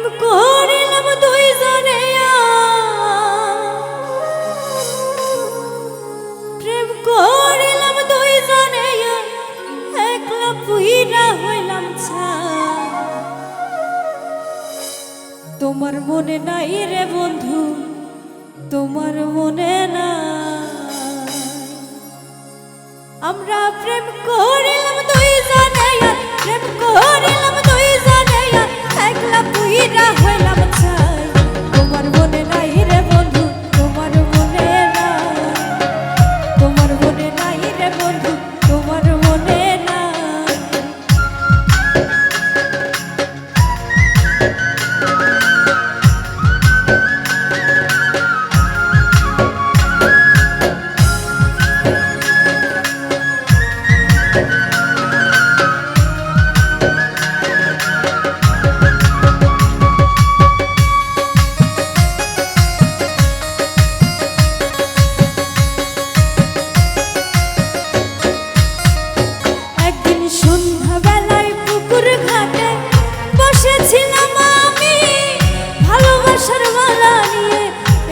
প্রেম করিলাম দুইজনে প্রেম করিলাম দুইজনে একলা পুইরা হইলাম তোমার মনে নাই রে বন্ধু, তোমার মনে না আমরা প্রেম করিলাম দুইজনে প্রেম করিলাম gira